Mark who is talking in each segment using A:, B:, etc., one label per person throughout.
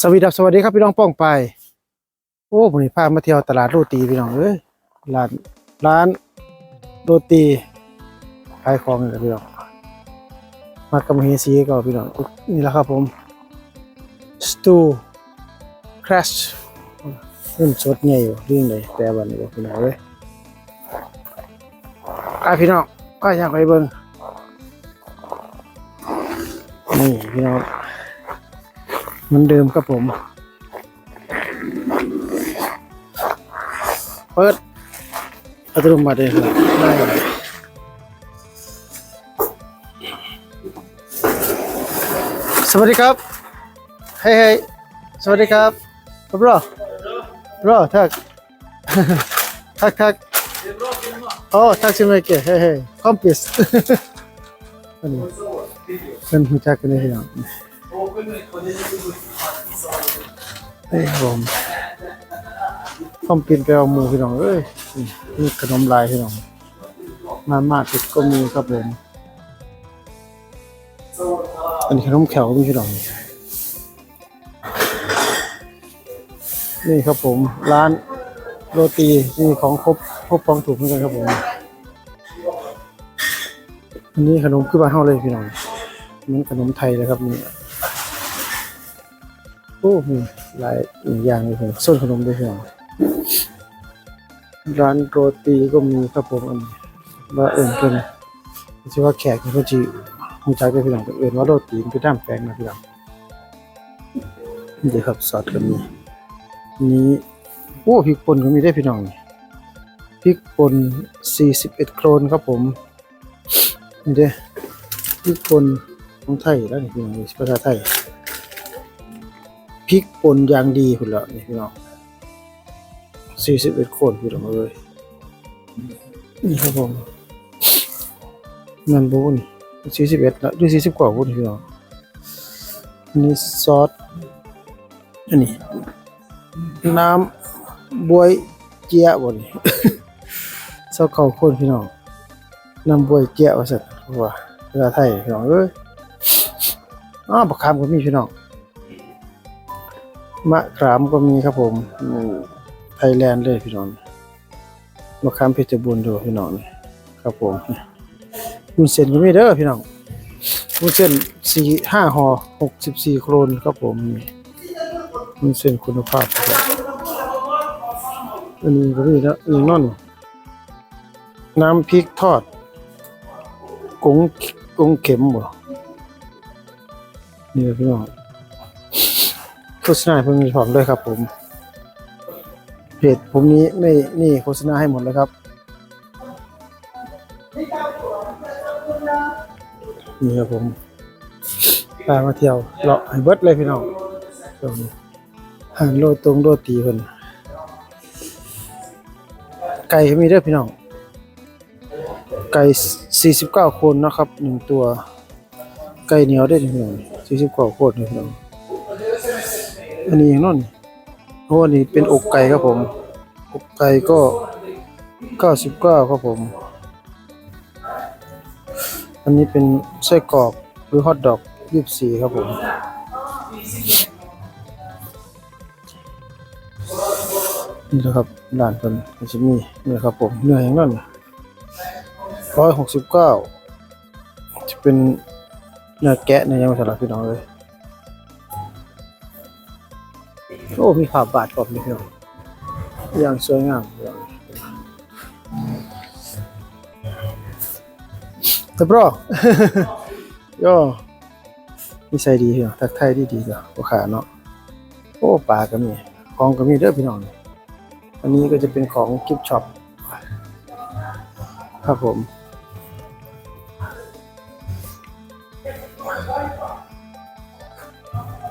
A: สวัสดีครับสวัสดีครับพี่น้องป้องไป โอ้ผมนี่พามาเที่ยวตลาดโรตีพี่น้องเอ้ยร้านร้านโรตีขายของนี่แหละพี่น้องมากำเฮซีก็พี่น้องนี่แหละครับผมสตูคราชเริ่มสดใหญ่อยู่เรื่องเลยแต่วันนี้บอกพี่น้องเอ้ยอะพี่น้องก็อยากไปเบิ่งนี่พี่น้อง มือนเดิมครับผม เปิดอัตโนมัติเลยครับได้สวัสดีครับเฮ้ยเฮ้ยสวัสดีครับครับรอรอทักทักทักโอ้ทักชิมเกะเฮ้ยเฮ้ยคอมพิสอันนี้เป็นหูจักกันเลยทีเดียว เฮ้ยผมคอมพินไปเอาหมูพี่น้องเอ้ยนี่ขนมลายพี่น้องมาม่าติดก็มีครับผมอันนี้ขนมแขวก็มีพี่น้องนี่ครับผมร้านโรตีนี่ของครบครบของถูกเหมือนกันครับผมอันนี้ขนมคือบ้านเฮาเลยพี่น้องมือนขนมไทยเลยครับนี่ อ้มีหลายอย่างเลยผมส้นขนมด้วยพี่น้องร้านโรตีก็มีครับผมอันว่าเอิ่นเป็นชื่อว่าแขกนี่ก็จีหูจักได้พี่น้องเอิ่นว่าโรตีมันด้ามแป้งนะพี่น้องนี่ครับซอสก็มีนี้โอ้พริกป่นก็มีได้พี่น้องนี่พริกป่น41 โครนครับผมนี่เด้พริกป่นของไทยแล้วนี่พี่น้องภาษาไทย ริกป่นอย่างดีพุ่นละนี่พี่น้องสี่สิบเอ็ดคนพี่น้องเอ้ยนี่ครับผมมันบูนี่สี่สิบเอ็ดละหรือสี่สิบกว่าบุญพี่น้องนี่ซอสอันนี้น้ำบวยเจี๊ยบนี่เศร้าเข่าคนพี่น้องน้ำบวยเกี้ยบว่าสัตว์ว่าภาษาไทยพี่น้องเอ้ยอ้าวบักขามก็มีพี่น้อง มะขามก็มีครับผมไทยแลนด์เลยพี่น้องมะขามเพชรบูรณ์ดูพี่น้องครับผมวุ้นเส้นก็มีเด้อพี่น้องวุ้นเส้นสี่ห้าห่อหกสิบสี่โครนครับผมมุลเส้นคุณภาพอันนี้ก็มีนะอีกนั่นน้ำพริกทอดกงกงเข็มบ่นี่พี่น้อง โฆษณาเพิ่มีพร้อมด้วยครับ ผมเพจผมนี้ไม่นี่โฆษณาให้หมดเลยครับนี่ครับผมพามาเที่ยวเลาะให้เบิดเลยพี่น้องตรงหานโลตรงโลตีเพิ่นไก่ก็มีเด้อพี่น้องไก่ 49 คนนะครับหนึ่งตัว ไก่เหนียวได้หนึ่ง49คนนี่พี่น้อง อันนี้อย่างนั้นโอ้อันนี้เป็นอกไก่ครับผม อกไก่ก็99ครับผม อันนี้เป็นไส้กรอกหรือฮอทดอก24ครับผมนี่นะครับร้านเพิ่นก็จะมีนี่ครับผมเนื้ออย่างนั้นร้อยหกสิบเก้าจะเป็นเนื้อแกะเนื้อยังไม่สลับพี่น้องเลย อ้มีขาบาดกรอบนี่พี่องอย่างสวยงามพี่น้องแต่บรอย่นิสัยดีพี่น้อทักทายดีดีๆจ้ะลูกค้าเนาะโอ้ปลาก็มีของก็มีเด้อพี่น้องอันนี้ก็จะเป็นของกิฟช็อปครับผม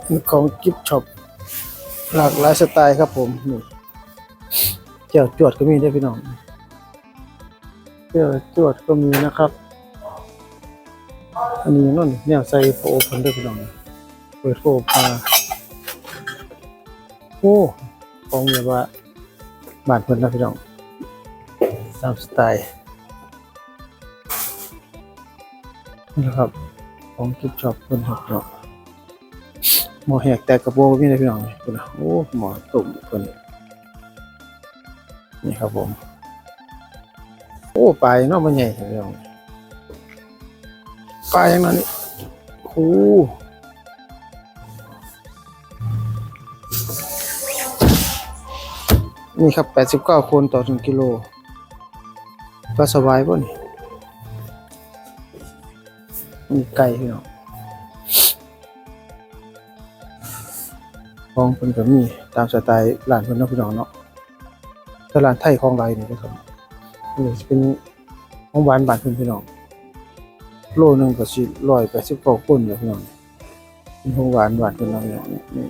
A: มีของกิฟช็อป หลากหลายสไตล์ครับผมนี่เจียวจวดก็มีด้วยพี่น้องเจียวจวดก็มีนะครับ อันนี้นั่นเนี่ยใส่โฟโอพันด้วยพี่น้องเปิดโฟพาโอ้ของแบบว่าบาทเพิ่นนะพี่น้องตามสไตล์นี่นะครับของกิฟช็อปเพิ่นครับเนาะ หมอแหกแต่กระโปรงมีได้พี่น้องนี่พุ่นะโอ้หมอตุ่มเพิ่นนี่ครับผม โอ้ปลายนาะมันใหญ่พี่น้องปลาอย่างนั้นนี่โอ้นี่ครับ89คนต่อ1กิโลปลาสบายป่ะนี่มีไก่พี่น้อง ของเพิ่นก็มีตามสไตล์ร้านเพิ่นเนาะพี่น้องเนาะถ้าร้านไทยของไรนี่นะครับนี่จะเป็นของหวานบ้านเพิ่นพี่น้องโลนึงก็สิ189คนอยู่พี่น้องเป็นของหวานบ้านเพิ่นเนาะพี่น้องนี่นี่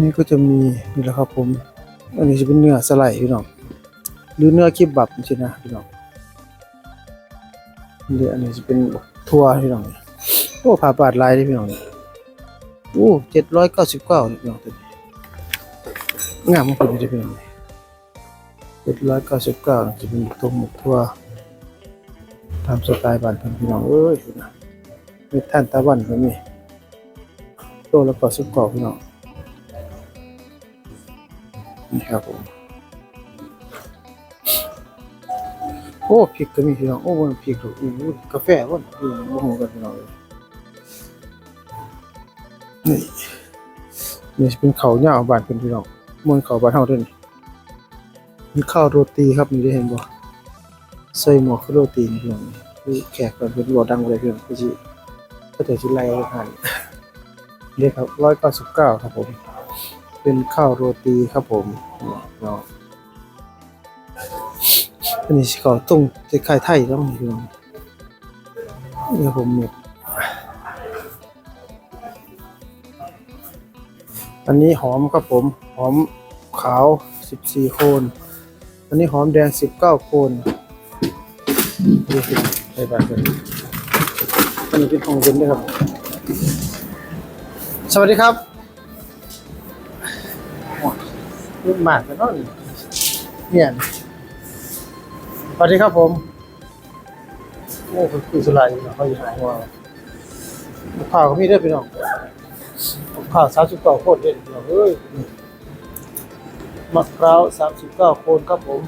A: นี่ก็จะมีนี่แหละครับผม อันนี้จะเป็นเนื้อสไลด์พี่น้อง หรือเนื้อคิบบับจริงนะพี่น้องเดี๋ยวอันนี้จะเป็นทั่วพี่น้อง โอ้ผ่าปาดลายเด้พี่น้องนี่โอ้เจ็ดร้อยเก้าสิบเก้าพี่น้องตัวนี้งามมากเลยพี่น้องเจ็ดร้อยเก้าสิบเก้าจะเป็นตัวหมกทั่วตามสไตล์บ้านพิ่นพี่น้องเอ้ยพี่น้องมีท่านตะวันก็มีโลละเก้าสิบเก้าพี่น้องนี่ครับผมโอ้พริกก็มีพี่น้องโอ้บนพริกดูอู้หูกาแฟบนอือโอ้โหกันพี่น้อง นี่เป็นเขาเหนียวบ้านเป็นพี่น้องมวนเขาบ้านเฮาด้อนี่มีข้าวโรตีครับนี่ได้เห็นบ่ใส่หมวกคือโรตีนี่พี่น้องนี่คือแขกก็เป็นบ่ดังเลยพี่น้องคือสิก็จะสิไล่อาหารนี่ครับ199ครับผม เป็นข้าวโรตีครับผมเนาะอันนี้สิเขาต้มจะขายไทยต้องมีพี่น้องเนี่ยผมเนี่ย อันนี้หอมครับผม หอมขาว 14 โคน อันนี้หอมแดง 19 โคนนี่คือใส่บาตรกันอันนี้เป็นของเย็นด้วยครับ สวัสดีครับรุ่นมากกันเนาะนี่เนี่ยสวัสดีครับผมโอ้คุณคุยสลายอยู่นะเขาอยู่หายว่าข่าวก็มีเด้อพี่น้อง ข่าวสามสิบเก้าโคตรเด่นพี่น้องเฮ้ยมะพร้าวสามสิบเก้าโคนครับผม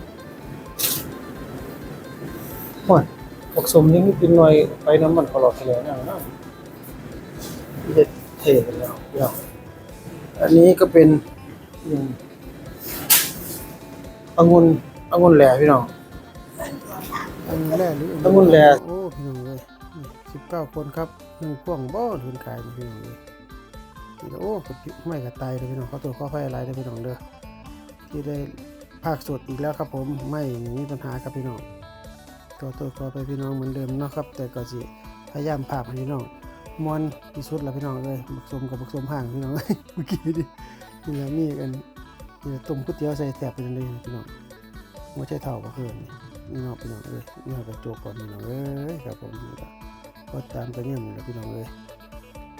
A: โอ้ยผสมนี้นิดหน่อยไปน้ำมันตลอดทะเลนะนะเด็ดเทแล้วพี่น้องอันนี้ก็เป็นอืมองุ่นองุ่นแหล่พี่น้อง
B: อันแรกหรือ
A: ตะมุนแหล่
B: โอ้พี่น้องเลยสิบเก้าคนครับหนึ่งพ่วงบ่ทุนขายพี่น้องเลย นี่โอ้ไม่กระตายเลยพี่น้องเขาตัวข้อไฟอะไรได้อพี่น้องเด้อที่ได้ภาคสดอีกแล้วครับผมไม่มีปัญหาครับพี่น้องตัวตัวขอไปพี่น้องเหมือนเดิมเนาะครับ แต่ก็สิพยายามภาพให้พี่น้องมวนที่สุดแล้วพี่น้องเลยบักสมกับบักสมห่างพี่น้องเอ้ยเมื่อกี้ดินี่แหละมีกันนี่แหละต้มก๋วยเตี๋ยวใส่แสบไปเลยพี่น้องไม่ใช่เท่าบ่เพิ่นนี่นี่เนาะพี่น้องเอ้ยนี่เอาไปโจกก่อนพี่น้องเอ้ยครับผมนี่ก็ก็ตามไปเนี่ยนี่แหละพี่น้องเอ้ย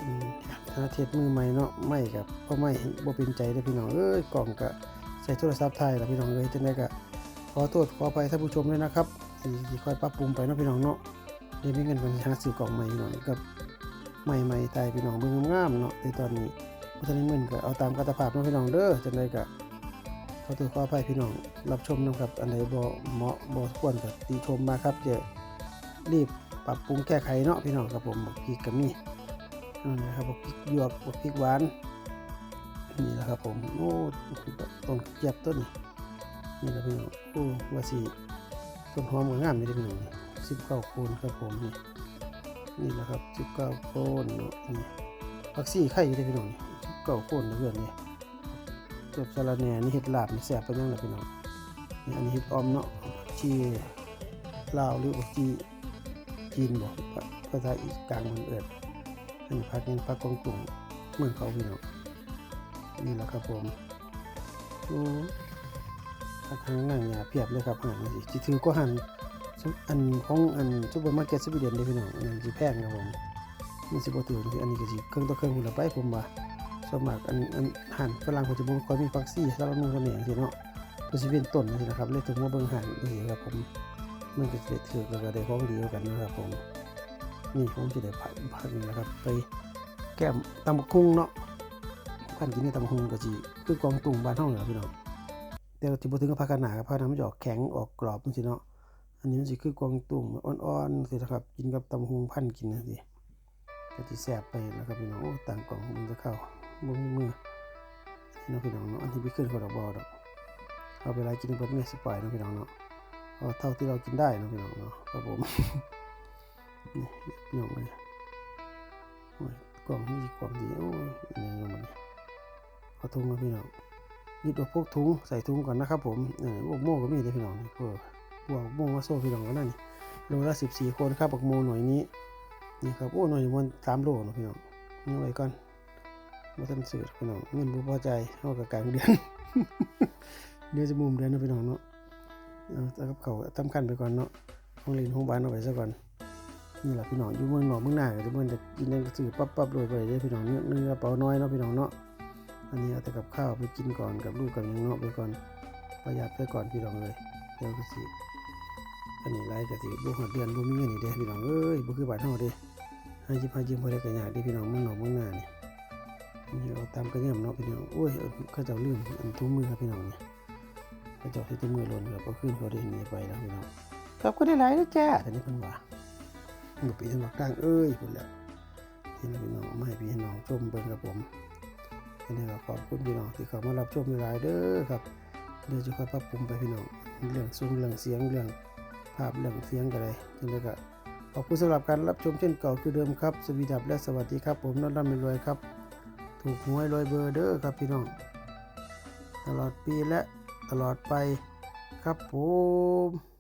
B: อืม ถ้าเทียบมือใหม่เนาะไม่กับเพราะไม่บ่เป็นใจเด้พี่น้องเอ้ยกล่องก็ใส่โทรศัพท์ถ่ายแล้วพี่น้องเอ้ยจังได้ก็ขอโทษขออภัยท่านผู้ชมด้วยนะครับที่ที่อยปรับปรุงไปเนาะพี่น้องเนาะเดี๋ยวมีเงินไปหาซื้อกล่องใหม่พี่น้องกับใหม่ๆตายพี่น้องเบิ่งงามๆเนาะในตอนนี้บ่ทันได้เงินก็เอาตามกตภาพเนาะพี่น้องเด้อจังได้ก็ขอตัวขออภัยพี่น้องรับชมนะครับอันไหนบ่เหมาะบ่ควรก็ติชมมาครับจะรีบปรับปรุงแก้ไขเนาะพี่น้องครับผมบอกพริกก็มี นั่นะครับบอกพริกหยวกบอกพริกหวานนี่แหละครับผมโอ้ต้นเจี๊ยบต้นนี่นี่แหละพี่น้องโอ้ว่าสิต้นหอมงามเลยเด้พี่น้องสิบเก้าโคนครับผมนี่นี่แหละครับสิบเก้าโคนนี่ผักซี่ไข่อยู่เด้พี่น้องสิบเก้าโคนเพื่อนนี่จบสารแหน่นี่เห็ดลาบนี่แซ่บไปยังไงพี่น้องนี่อันนี้เห็ดออมเนาะที่ลาวหรือว่าที่จีนบอกภาษาอีกกลางมันเอิด อันนี้พักยังพักกองตุ่งเมืองเขาพี่น้องนี่แหละครับผมโอ้พักหางนั่งหยาเพียบเลยครับหางนี่จิถือก็หันอันของอันซุปเปอร์มาร์เก็ตสวีเดนเลยพี่น้องอันนี้แพงครับผมมันสิบ่ถืออันนี้ก็สิเครื่องต่อเครื่องหุ่นละไปผมว่าสมัครอันอันหันฝรั่งปัจจุบันคอยมีฟักซี่สำหรับนุ่งเสน่ห์สิเนาะตัวสิเป็นต้นนี่นะครับเลยถึงว่าเบิ่งหันนี่ครับผมมันก็จะถือแล้วก็ได้ของดีกว่ากันนะครับผม นี่ผมจะได้ผัดผัดนี่แหละครับ ไปแก้มตำบักคุ้งเนาะพันกินในตำบักคุ้งก็จีคือกองตุ่งบ้านห้องเหรอพี่น้องแต่ที่พูดถึงกับผักกาดหนากับผักน้ำมันจะออกแข็งออกกรอบมันสิเนาะอันนี้มันสิคือกองตุ่งอ่อนๆสินะครับกินกับตำบักคุ้งพันกินนะสิก็จะแซ่บไปนะครับพี่น้องโอ้ต่างกล่องมันจะเข้าบ่มีมือนี่เนาะพี่น้องเนาะอันที่พี่ขึ้นเขาดอกบอดอกเอาไปไล่กินเบิดเมสปล่อยเนาะพี่น้องเนาะเอาเท่าที่เรากินได้เนาะพี่น้องเนาะครับผม นี่พี่น้องเลยโอ้ยกล่องนี่กล่องดีโอ้ยอันนี้ลงมาเนี่ยเอาถุงมาพี่น้องยิบเอาพวกถุงใส่ถุงก่อนนะครับผมเออพวกโม่ก็มีเด้อพี่น้องนี่พวกพวกโม่มาโซ่พี่น้องก็นั่นนี่โลละสิบสี่คนครับบักโมหน่วยนี้นี่ครับโอ้หน่วยมันสามโลนะพี่น้องนี่ไว้ก่อนมาทันสื่อพี่น้องเงินบ่พอใจเอากับกลางเดือนเดือนจะมุมเดือนนะพี่น้องเนาะเอาแต่กับเขาวทำคันไปก่อนเนาะห้องเรียนห้องบ้านเอาไว้ซะก่อน นี่แหละพี่น้องอยู่เมืองนอกเมืองหน้าก็จะเมืองจะกินนั่นก็ซื้อปั๊บปั๊บโรยไปเลยพี่น้องเนื้อเนื้อกระเป๋าน้อยเนาะพี่น้องเนาะอันนี้เอาแต่กับข้าวไปกินก่อนกับลูกกับยังเนาะไปก่อนประหยัดไปก่อนพี่น้องเลยเดี๋ยวก็สิอันนี้ไรก็สิบ่ฮอดเดือนบ่มีเงินนี่เด้พี่น้องเอ้ยบ่คือบานเฮาเด้ให้ยิบให้ยืมบ่ได้ก็ยากเด้พี่น้องเมืองนอกเมืองหน้านี่อันนี้เอาตามกระเนียมเนาะพี่น้องโอ้ยเออเขาเจ้าลืมอันถุงมือครับพี่น้องเนี่เขาเจ้าที่ถุงมือหล่นครับก็ขึ้นเขาได้หนีไปแล้วพี่น้องครับก็ได้หลายแล้วจ้าแต่นี่เพิ่นว่า หนูปีให้น้องตั้งเอ้ยคุณแหละที่นี่พี่น้องไมาให้พี่น้องชมเบิ่งกับผมอันนี้ก็ขอบคุณพี่น้องที่เข้ามารับชมหลายเด้อครับเดี๋ยวจะค่อยปรับปรุงไปพี่น้องเรื่องซุ้มเรื่องเสียงเรื่องภาพเรื่องเสียงกันเลยจังไดก็ขอบคุณสำหรับการรับชมเช่นเก่าคือเดิมครับ สวีดับและสวัสดีครับ ผมนนท์ร่ำรวยครับ ถูกหวยรวยเบอร์เด้อครับพี่น้อง ตลอดปีและตลอดไปครับผม